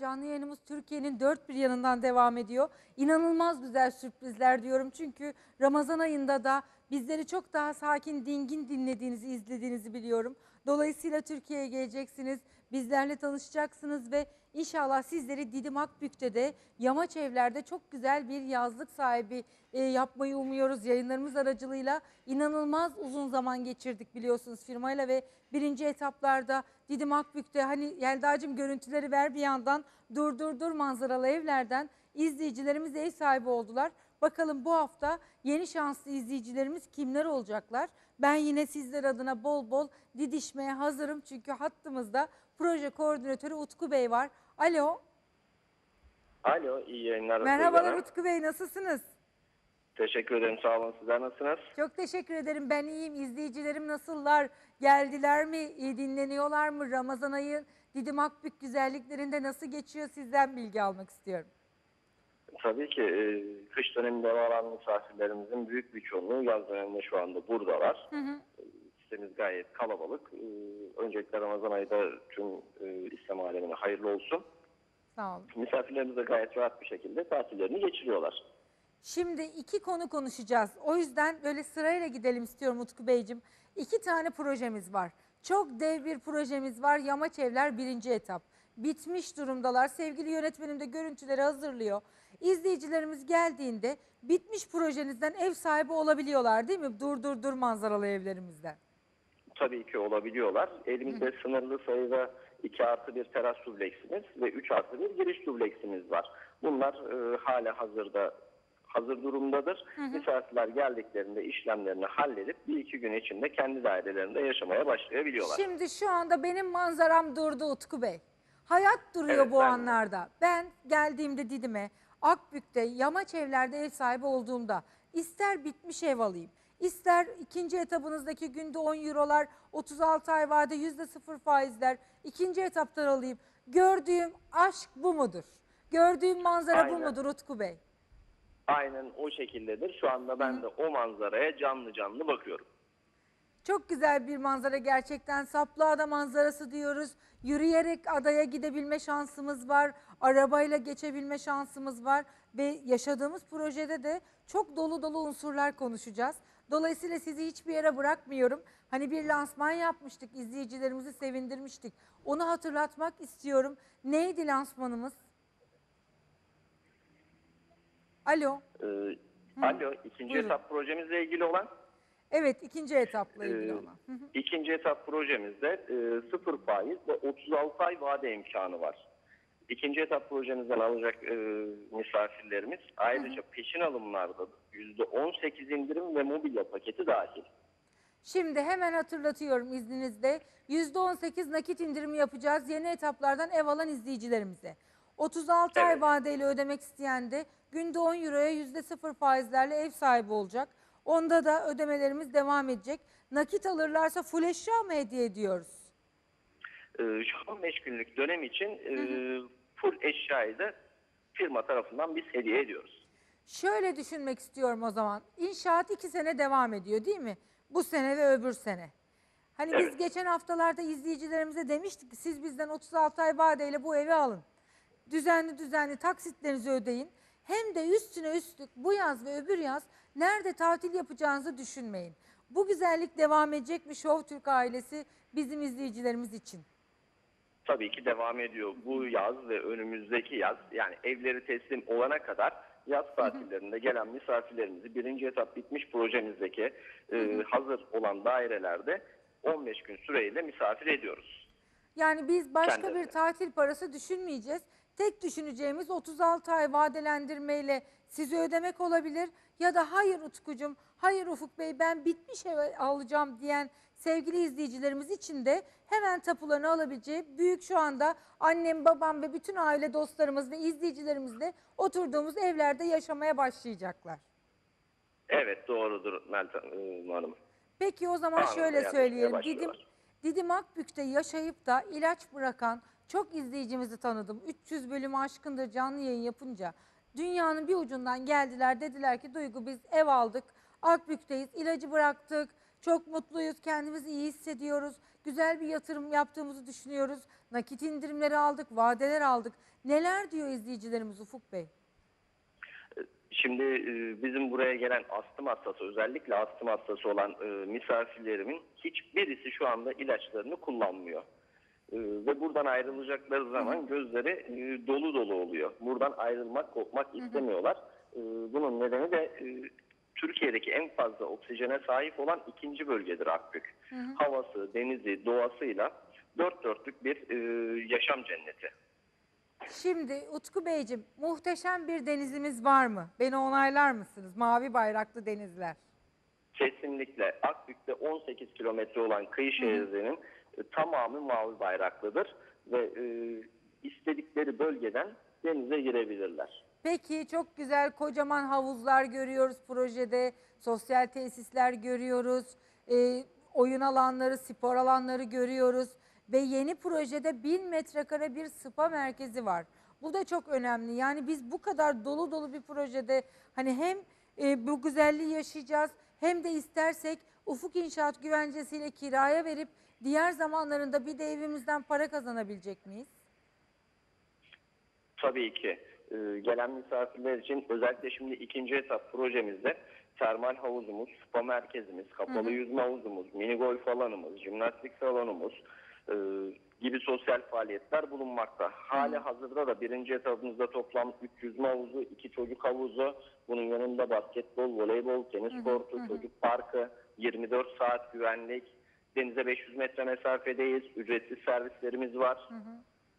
Canlı yayınımız Türkiye'nin dört bir yanından devam ediyor. İnanılmaz güzel sürprizler diyorum çünkü Ramazan ayında da bizleri çok daha sakin, dingin dinlediğinizi, izlediğinizi biliyorum. Dolayısıyla Türkiye'ye geleceksiniz, bizlerle tanışacaksınız ve inşallah sizleri Didim Akbük'te de Yamaç Evler'de çok güzel bir yazlık sahibi e, yapmayı umuyoruz yayınlarımız aracılığıyla. İnanılmaz uzun zaman geçirdik biliyorsunuz firmayla ve birinci etaplarda Didim Akbük'te hani Yelda'cığım görüntüleri ver bir yandan dur dur dur manzaralı evlerden izleyicilerimiz ev sahibi oldular. Bakalım bu hafta yeni şanslı izleyicilerimiz kimler olacaklar? Ben yine sizler adına bol bol didişmeye hazırım çünkü hattımızda proje koordinatörü Utku Bey var. Alo, Alo, iyi yayınlar. merhabalar Hanım. Utku Bey nasılsınız? Teşekkür ederim, sağ olun. Sizler nasılsınız? Çok teşekkür ederim. Ben iyiyim. İzleyicilerim nasıllar? Geldiler mi? İyi dinleniyorlar mı? Ramazan ayı Didim Akbük güzelliklerinde nasıl geçiyor? Sizden bilgi almak istiyorum. Tabii ki e, kış döneminde varan misafirlerimizin büyük bir çoğunluğu yaz döneminde şu anda buradalar. Hı hı. Sitemiz gayet kalabalık. E, öncelikle Ramazan ayı da tüm e, İslam alemine hayırlı olsun. Sağ olun. Misafirlerimiz de gayet rahat bir şekilde tatillerini geçiriyorlar. Şimdi iki konu konuşacağız. O yüzden böyle sırayla gidelim istiyorum Utku Beyciğim. İki tane projemiz var. Çok dev bir projemiz var. Yamaç Evler birinci etap. Bitmiş durumdalar. Sevgili yönetmenim de görüntüleri hazırlıyor. İzleyicilerimiz geldiğinde bitmiş projenizden ev sahibi olabiliyorlar değil mi? Dur dur dur manzaralı evlerimizden. Tabii ki olabiliyorlar. Elimizde sınırlı sayıda 2 artı bir teras dubleksimiz ve 3 artı bir giriş dubleksimiz var. Bunlar e, hala hazırda hazır durumdadır. Misafirler geldiklerinde işlemlerini halledip bir iki gün içinde kendi dairelerinde yaşamaya başlayabiliyorlar. Şimdi şu anda benim manzaram durdu Utku Bey. Hayat duruyor Evet, bu ben anlarda. Ben geldiğimde Didim'e, Akbük'te, Yamaç evlerde ev sahibi olduğumda ister bitmiş ev alayım, ister ikinci etabınızdaki günde 10 eurolar, 36 ay vade yüzde sıfır faizler, ikinci etaptan alayım. Gördüğüm aşk bu mudur? Gördüğüm manzara bu Aynen. mudur Utku Bey? Aynen o şekildedir. Şu anda ben de o manzaraya canlı canlı bakıyorum. Çok güzel bir manzara gerçekten. Saplıada manzarası diyoruz. Yürüyerek adaya gidebilme şansımız var. Arabayla geçebilme şansımız var. Ve yaşadığımız projede de çok dolu dolu unsurlar konuşacağız. Dolayısıyla sizi hiçbir yere bırakmıyorum. Hani bir lansman yapmıştık, izleyicilerimizi sevindirmiştik. Onu hatırlatmak istiyorum. Neydi lansmanımız? Alo. Ee, Alo, ikinci Buyurun. etap projemizle ilgili olan Evet, ikinci etapla ilgili Ee, olan. Hı hı. İkinci etap projemizde e, sıfır faiz ve 36 ay vade imkanı var. İkinci etap projemizden alacak e, misafirlerimiz ayrıca peşin alımlarda %18 indirim ve mobilya paketi dahil. Şimdi hemen hatırlatıyorum izninizle. %18 nakit indirimi yapacağız yeni etaplardan ev alan izleyicilerimize. 36 ay Evet. vadeyle ödemek isteyen de günde 10 euroya %0 faizlerle ev sahibi olacak. Onda da ödemelerimiz devam edecek. Nakit alırlarsa full eşya mı hediye ediyoruz? E, şu 15 günlük dönem için e, full eşyayı da firma tarafından biz hediye ediyoruz. Şöyle düşünmek istiyorum o zaman. İnşaat iki sene devam ediyor değil mi? Bu sene ve öbür sene. Hani biz Evet. geçen haftalarda izleyicilerimize demiştik ki siz bizden 36 ay vadeyle bu evi alın. Düzenli düzenli taksitlerinizi ödeyin. Hem de üstüne üstlük bu yaz ve öbür yaz nerede tatil yapacağınızı düşünmeyin. Bu güzellik devam edecek mi Show Türk ailesi bizim izleyicilerimiz için? Tabii ki devam ediyor. Bu yaz ve önümüzdeki yaz yani evleri teslim olana kadar yaz tatillerinde gelen misafirlerimizi birinci etap bitmiş projemizdeki e, hazır olan dairelerde 15 gün süreyle misafir ediyoruz. Yani biz başka Kendilerine. bir tatil parası düşünmeyeceğiz. Tek düşüneceğimiz 36 ay vadelendirmeyle sizi ödemek olabilir. Ya da hayır Utkucuğum, hayır Ufuk Bey ben bitmiş ev alacağım diyen sevgili izleyicilerimiz için de hemen tapularını alabileceği büyük şu anda annem, babam ve bütün aile dostlarımız ve izleyicilerimizle oturduğumuz evlerde yaşamaya başlayacaklar. Evet doğrudur Meltem e, Hanım. Peki o zaman Anında şöyle yerleşmeye söyleyelim. Didim, Didim Akbük'te yaşayıp da ilaç bırakan çok izleyicimizi tanıdım. 300 bölümü aşkındır canlı yayın yapınca. Dünyanın bir ucundan geldiler dediler ki Duygu biz ev aldık. Akbük'teyiz ilacı bıraktık. Çok mutluyuz kendimizi iyi hissediyoruz. güzel bir yatırım yaptığımızı düşünüyoruz. Nakit indirimleri aldık, vadeler aldık. Neler diyor izleyicilerimiz Ufuk Bey? Şimdi e, bizim buraya gelen astım hastası özellikle astım hastası olan e, misafirlerimin hiçbirisi şu anda ilaçlarını kullanmıyor. E, ve buradan ayrılacakları zaman gözleri e, dolu dolu oluyor. Buradan ayrılmak, kopmak istemiyorlar. E, bunun nedeni de e, Türkiye'deki en fazla oksijene sahip olan ikinci bölgedir Akbük. Havası, denizi, doğasıyla dört dörtlük bir e, yaşam cenneti. Şimdi Utku Beyciğim muhteşem bir denizimiz var mı? Beni onaylar mısınız? Mavi bayraklı denizler. Kesinlikle Akbük'te 18 kilometre olan kıyı şeridinin e, tamamı mavi bayraklıdır ve e, istedikleri bölgeden denize girebilirler. Peki çok güzel kocaman havuzlar görüyoruz projede. Sosyal tesisler görüyoruz. e, oyun alanları, spor alanları görüyoruz. Ve yeni projede 1000 metrekare bir spa merkezi var. Bu da çok önemli. Yani biz bu kadar dolu dolu bir projede hani hem e, bu güzelliği yaşayacağız hem de istersek ufuk inşaat güvencesiyle kiraya verip diğer zamanlarında bir de evimizden para kazanabilecek miyiz? Tabii ki. E, gelen misafirler için özellikle şimdi ikinci etap projemizde termal havuzumuz, spa merkezimiz, kapalı yüzme havuzumuz, mini golf alanımız, jimnastik salonumuz e, gibi sosyal faaliyetler bulunmakta. Hali hazırda da birinci etapımızda toplam 3 yüzme havuzu, 2 çocuk havuzu, bunun yanında basketbol, voleybol, tenis kortu, çocuk parkı, 24 saat güvenlik, denize 500 metre mesafedeyiz, ücretsiz servislerimiz var.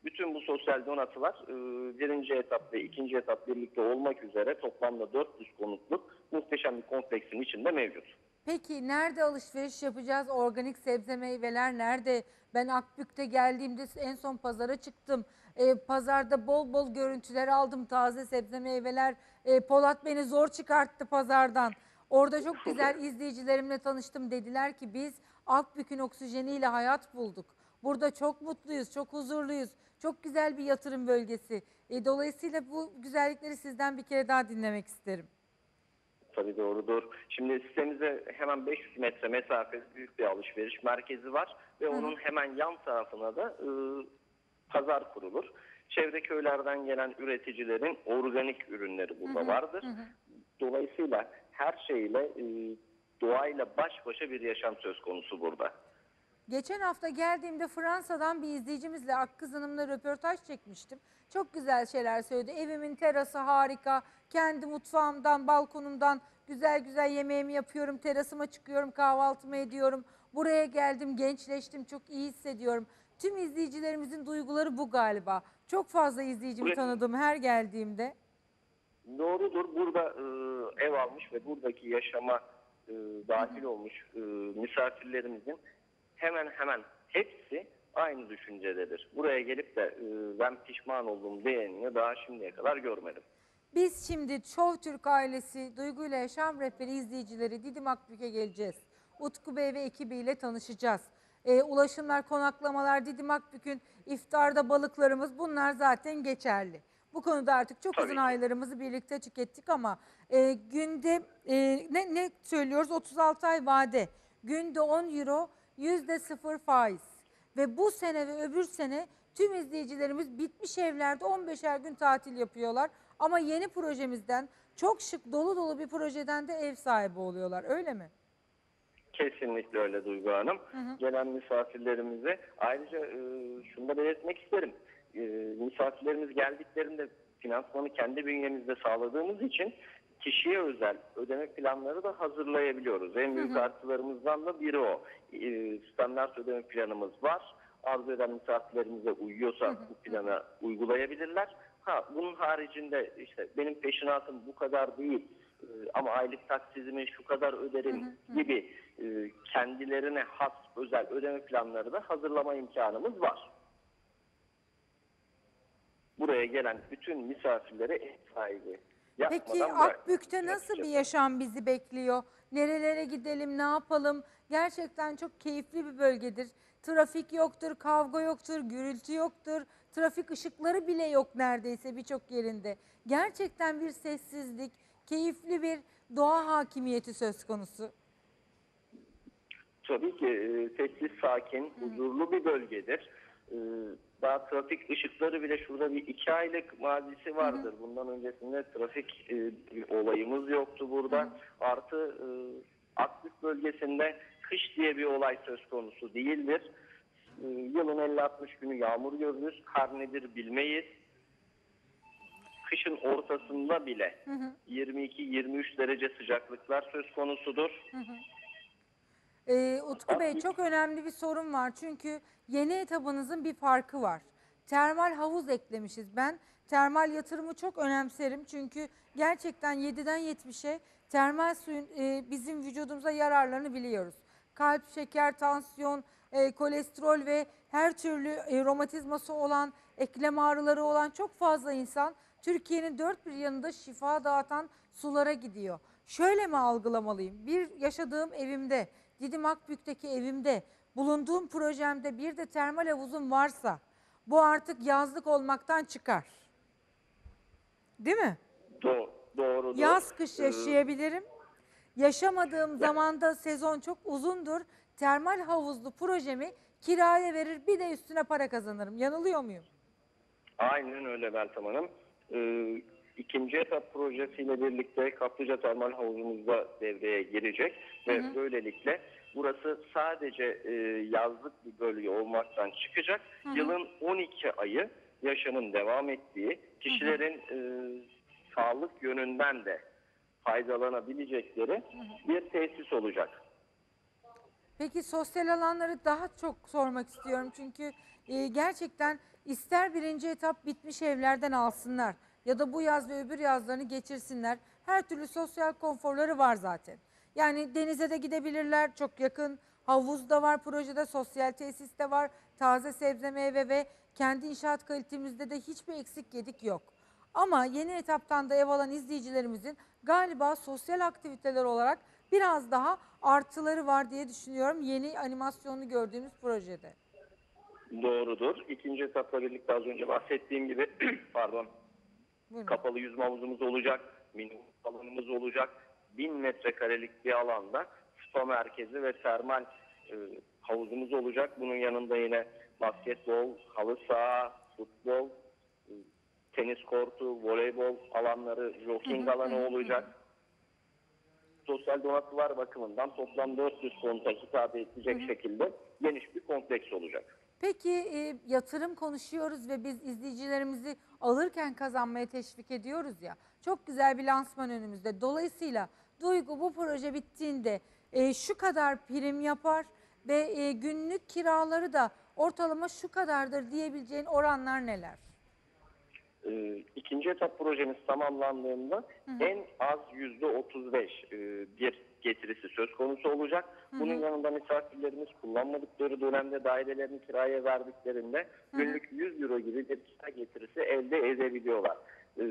Bütün bu sosyal donatılar e, birinci etap ve ikinci etap birlikte olmak üzere toplamda 400 konutluk muhteşem bir kompleksin içinde mevcut. Peki nerede alışveriş yapacağız? Organik sebze meyveler nerede? Ben Akbük'te geldiğimde en son pazara çıktım. Ee, pazarda bol bol görüntüler aldım. Taze sebze meyveler. Ee, Polat beni zor çıkarttı pazardan. Orada çok güzel izleyicilerimle tanıştım. Dediler ki biz Akbük'ün oksijeniyle hayat bulduk. Burada çok mutluyuz, çok huzurluyuz. Çok güzel bir yatırım bölgesi. E, dolayısıyla bu güzellikleri sizden bir kere daha dinlemek isterim. Tabii doğrudur. Şimdi sitemizde hemen 500 metre mesafesi büyük bir alışveriş merkezi var ve onun hemen yan tarafına da e, pazar kurulur. Çevre köylerden gelen üreticilerin organik ürünleri burada vardır. Dolayısıyla her şeyle e, doğayla baş başa bir yaşam söz konusu burada. Geçen hafta geldiğimde Fransa'dan bir izleyicimizle Akkız Hanım'la röportaj çekmiştim. Çok güzel şeyler söyledi. Evimin terası harika. Kendi mutfağımdan, balkonumdan güzel güzel yemeğimi yapıyorum. Terasıma çıkıyorum, kahvaltımı ediyorum. Buraya geldim, gençleştim, çok iyi hissediyorum. Tüm izleyicilerimizin duyguları bu galiba. Çok fazla izleyicimi tanıdım her geldiğimde. Doğrudur. Burada e, ev almış ve buradaki yaşama e, dahil olmuş e, misafirlerimizin hemen hemen hepsi aynı düşüncededir. Buraya gelip de e, ben pişman oldum diyenini daha şimdiye kadar görmedim. Biz şimdi Çoğu Türk ailesi Duygu Yaşam Rehberi izleyicileri Didim Akbük'e geleceğiz. Utku Bey ve ekibiyle tanışacağız. Ee, ulaşımlar, konaklamalar, Didim Akbük'ün iftarda balıklarımız bunlar zaten geçerli. Bu konuda artık çok Tabii uzun aylarımızı birlikte tükettik ama e, günde e, ne, ne söylüyoruz? 36 ay vade. Günde 10 euro, yüzde sıfır faiz. Ve bu sene ve öbür sene tüm izleyicilerimiz bitmiş evlerde 15'er gün tatil yapıyorlar. Ama yeni projemizden çok şık dolu dolu bir projeden de ev sahibi oluyorlar öyle mi? Kesinlikle öyle Duygu Hanım. Gelen misafirlerimize ayrıca e, şunu da belirtmek isterim. E, misafirlerimiz geldiklerinde finansmanı kendi bünyemizde sağladığımız için kişiye özel ödeme planları da hazırlayabiliyoruz. En büyük artılarımızdan da biri o. E, standart ödeme planımız var. Arzu eden misafirlerimize uyuyorsa bu planı uygulayabilirler. Ha bunun haricinde işte benim peşinatım bu kadar değil e, ama aylık taksizimi şu kadar öderim gibi e, kendilerine has özel ödeme planları da hazırlama imkanımız var. Buraya gelen bütün misafirlere ev sahibi yapmadan Peki Akbük'te nasıl bir bırakacağız. yaşam bizi bekliyor? Nerelere gidelim, ne yapalım? Gerçekten çok keyifli bir bölgedir. Trafik yoktur, kavga yoktur, gürültü yoktur. Trafik ışıkları bile yok neredeyse birçok yerinde. Gerçekten bir sessizlik, keyifli bir doğa hakimiyeti söz konusu. Tabii ki e, sessiz, sakin, huzurlu bir bölgedir. E, daha trafik ışıkları bile şurada bir iki aylık mazisi vardır. Bundan öncesinde trafik e, bir olayımız yoktu burada. Artı e, Akbük bölgesinde kış diye bir olay söz konusu değildir. E, yılın 50-60 günü yağmur görürüz. Kar nedir bilmeyiz. Kışın ortasında bile 22-23 derece sıcaklıklar söz konusudur. Ee, Utku Bey çok önemli bir sorun var. Çünkü yeni etabınızın bir farkı var. Termal havuz eklemişiz. Ben termal yatırımı çok önemserim. Çünkü gerçekten 7'den 70'e termal suyun e, bizim vücudumuza yararlarını biliyoruz. Kalp, şeker, tansiyon, e, kolesterol ve her türlü e, romatizması olan, eklem ağrıları olan çok fazla insan Türkiye'nin dört bir yanında şifa dağıtan sulara gidiyor. Şöyle mi algılamalıyım? Bir yaşadığım evimde, Didim Akbük'teki evimde, bulunduğum projemde bir de termal havuzum varsa bu artık yazlık olmaktan çıkar. Değil mi? Do- doğrudur. Yaz kış Ee, yaşayabilirim. Yaşamadığım zamanda sezon çok uzundur. Termal havuzlu projemi kiraya verir bir de üstüne para kazanırım. Yanılıyor muyum? Aynen öyle Meltem Hanım. Ee, ikinci etap projesiyle birlikte Kaplıca Termal Havuzumuz da devreye girecek ve böylelikle burası sadece e, yazlık bir bölge olmaktan çıkacak. Yılın 12 ayı yaşamın devam ettiği, kişilerin e, sağlık yönünden de faydalanabilecekleri bir tesis olacak. Peki sosyal alanları daha çok sormak istiyorum. Çünkü e, gerçekten ister birinci etap bitmiş evlerden alsınlar ya da bu yaz ve öbür yazlarını geçirsinler. Her türlü sosyal konforları var zaten. Yani denize de gidebilirler çok yakın. Havuz da var projede, sosyal tesis de var. Taze sebze meyve ve kendi inşaat kalitemizde de hiçbir eksik yedik yok. Ama yeni etaptan da ev alan izleyicilerimizin galiba sosyal aktiviteler olarak biraz daha artıları var diye düşünüyorum yeni animasyonunu gördüğümüz projede. Doğrudur. İkinci etapla birlikte az önce bahsettiğim gibi pardon Buyurun. kapalı yüzme havuzumuz olacak, minimum alanımız olacak. 1000 metrekarelik bir alanda spa merkezi ve termal e, havuzumuz olacak. Bunun yanında yine basketbol, halı saha, futbol, e, tenis kortu, voleybol alanları, jogging alanı olacak. Sosyal donatılar bakımından toplam 400 konuta hitap edecek şekilde geniş bir kompleks olacak. Peki e, yatırım konuşuyoruz ve biz izleyicilerimizi alırken kazanmaya teşvik ediyoruz ya. Çok güzel bir lansman önümüzde. Dolayısıyla Duygu bu proje bittiğinde e, şu kadar prim yapar ve e, günlük kiraları da ortalama şu kadardır diyebileceğin oranlar neler? Ee, ikinci etap projemiz tamamlandığında en az yüzde 35 e, bir getirisi söz konusu olacak. Bunun yanında misafirlerimiz kullanmadıkları dönemde dairelerini kiraya verdiklerinde günlük 100 euro gibi bir kira getirisi elde edebiliyorlar. Ee,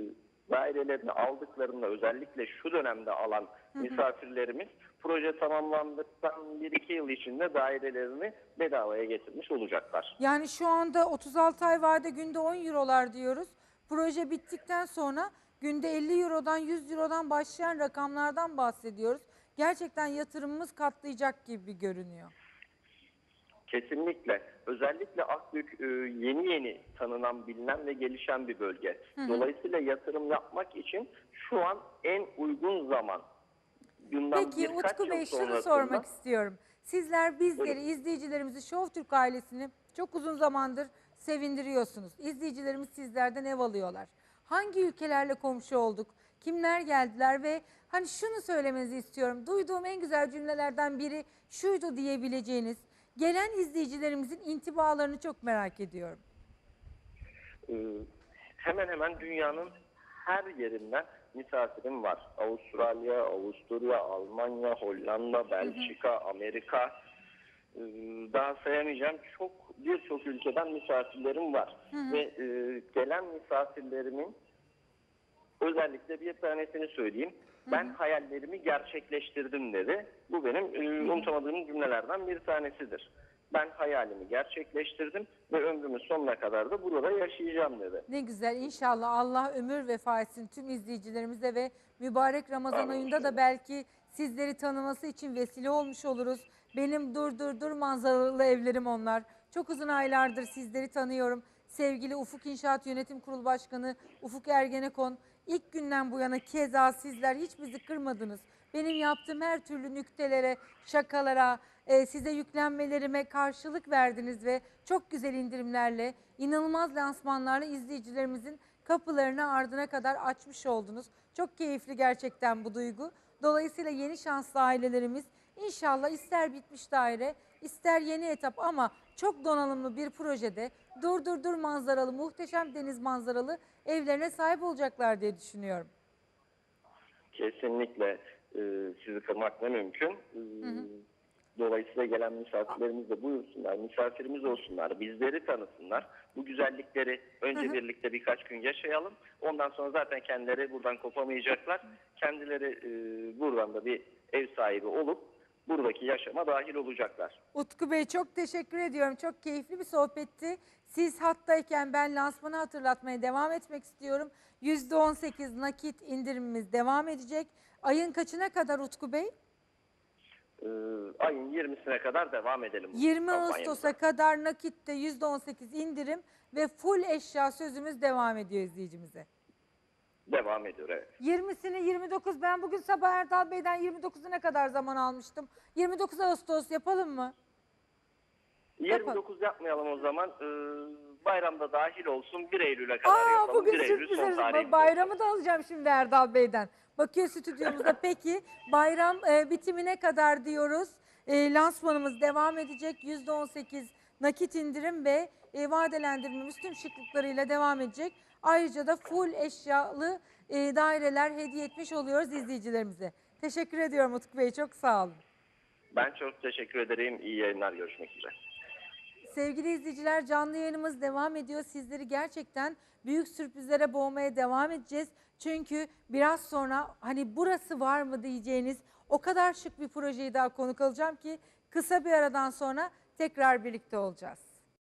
dairelerini aldıklarında özellikle şu dönemde alan misafirlerimiz proje tamamlandıktan 1-2 yıl içinde dairelerini bedavaya getirmiş olacaklar. Yani şu anda 36 ay vade günde 10 eurolar diyoruz. Proje bittikten sonra günde 50 eurodan 100 eurodan başlayan rakamlardan bahsediyoruz. Gerçekten yatırımımız katlayacak gibi görünüyor. Kesinlikle. Özellikle Akbük e, yeni yeni tanınan, bilinen ve gelişen bir bölge. Dolayısıyla yatırım yapmak için şu an en uygun zaman. Bundan Peki Utku Bey şunu sormak istiyorum. Sizler bizleri, Buyurun. izleyicilerimizi, Show Türk ailesini çok uzun zamandır sevindiriyorsunuz. İzleyicilerimiz sizlerden ev alıyorlar. Hangi ülkelerle komşu olduk? Kimler geldiler ve hani şunu söylemenizi istiyorum. Duyduğum en güzel cümlelerden biri şuydu diyebileceğiniz. Gelen izleyicilerimizin intibalarını çok merak ediyorum. Ee, hemen hemen dünyanın her yerinden misafirim var. Avustralya, Avusturya, Almanya, Hollanda, Belçika, Amerika. Ee, daha sayamayacağım çok birçok ülkeden misafirlerim var. Ve e, gelen misafirlerimin özellikle bir tanesini söyleyeyim. Ben hayallerimi gerçekleştirdim dedi. Bu benim e, unutamadığım cümlelerden bir tanesidir. Ben hayalimi gerçekleştirdim ve ömrümün sonuna kadar da burada yaşayacağım dedi. Ne güzel inşallah Allah ömür vefa etsin tüm izleyicilerimize ve mübarek Ramazan Amin ayında da belki sizleri tanıması için vesile olmuş oluruz. Benim dur dur dur manzaralı evlerim onlar. Çok uzun aylardır sizleri tanıyorum. Sevgili Ufuk İnşaat Yönetim Kurulu Başkanı Ufuk Ergenekon. İlk günden bu yana keza sizler hiç bizi kırmadınız. Benim yaptığım her türlü nüktelere, şakalara, e, size yüklenmelerime karşılık verdiniz ve çok güzel indirimlerle, inanılmaz lansmanlarla izleyicilerimizin kapılarını ardına kadar açmış oldunuz. Çok keyifli gerçekten bu duygu. Dolayısıyla yeni şanslı ailelerimiz inşallah ister bitmiş daire, ister yeni etap ama çok donanımlı bir projede dur dur dur manzaralı, muhteşem deniz manzaralı evlerine sahip olacaklar diye düşünüyorum. Kesinlikle e, sizi kırmak ne mümkün. E, Dolayısıyla gelen misafirlerimiz de buyursunlar, misafirimiz olsunlar, bizleri tanısınlar. Bu güzellikleri önce birlikte birkaç gün yaşayalım. Ondan sonra zaten kendileri buradan kopamayacaklar. Kendileri e, buradan da bir ev sahibi olup buradaki yaşama dahil olacaklar. Utku Bey çok teşekkür ediyorum. Çok keyifli bir sohbetti. Siz hattayken ben lansmanı hatırlatmaya devam etmek istiyorum. %18 nakit indirimimiz devam edecek. Ayın kaçına kadar Utku Bey? E, ayın 20'sine kadar devam edelim. bu 20 kampanyamıza. Ağustos'a kadar nakitte %18 indirim ve full eşya sözümüz devam ediyor izleyicimize. Devam ediyor evet. 20'sini 29 ben bugün sabah Erdal Bey'den 29'una kadar zaman almıştım. 29 Ağustos yapalım mı? Yapalım. 29 yapmayalım o zaman. E, bayramda dahil olsun 1 Eylül'e kadar Aa yapalım. bugün 1 Eylül son tarihimiz Bayramı da alacağım şimdi Erdal Bey'den. Bakıyor stüdyomuzda peki bayram e, bitimine kadar diyoruz. E, lansmanımız devam edecek. %18 nakit indirim ve e, vadelendirmemiz tüm şıklıklarıyla devam edecek. Ayrıca da full eşyalı e, daireler hediye etmiş oluyoruz izleyicilerimize. Teşekkür ediyorum Utku Bey. Çok sağ olun. Ben çok teşekkür ederim. İyi yayınlar. Görüşmek üzere. Sevgili izleyiciler canlı yayınımız devam ediyor. Sizleri gerçekten büyük sürprizlere boğmaya devam edeceğiz. Çünkü biraz sonra hani burası var mı diyeceğiniz o kadar şık bir projeyi daha konuk alacağım ki kısa bir aradan sonra tekrar birlikte olacağız.